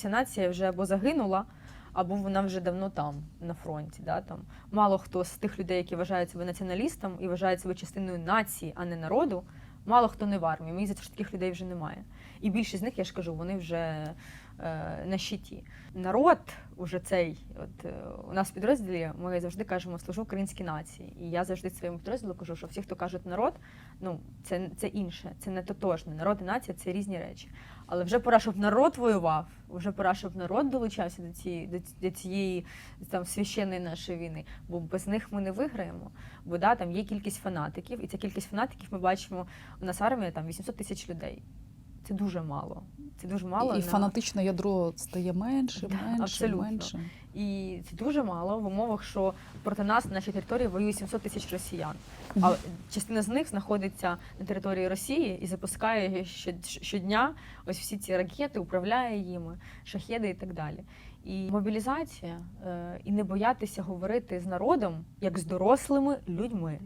Ця нація вже або загинула, або вона вже давно там, на фронті. Да, там. Мало хто з тих людей, які вважають себе націоналістом і вважають себе частиною нації, а не народу, мало хто не в армії. Мені здається, що таких людей вже немає. І більшість з них, я ж кажу, вони вже е, на щиті. Народ, уже цей, от е, у нас в підрозділі, ми завжди кажемо, служу українській нації. І я завжди своєму підрозділу кажу, що всі, хто кажуть народ, ну це, це інше, це не тотожне. Народ і нація це різні речі. Але вже пора, щоб народ воював, вже пора, щоб народ долучався до цієї, до, до цієї там священної нашої війни, бо без них ми не виграємо. Бо да, там є кількість фанатиків, і ця кількість фанатиків ми бачимо. У нас армія там 800 тисяч людей. Це дуже мало. Це дуже мало. і на- фанатичне ядро стає менше, Да, менше, абсолютно. менше. І це дуже мало в умовах, що проти нас на нашій території воює 700 тисяч росіян. Мгм. А частина з них знаходиться на території Росії і запускає щодня ось всі ці ракети, управляє їми, шахеди і так далі. І мобілізація е, і не боятися говорити з народом як з дорослими людьми.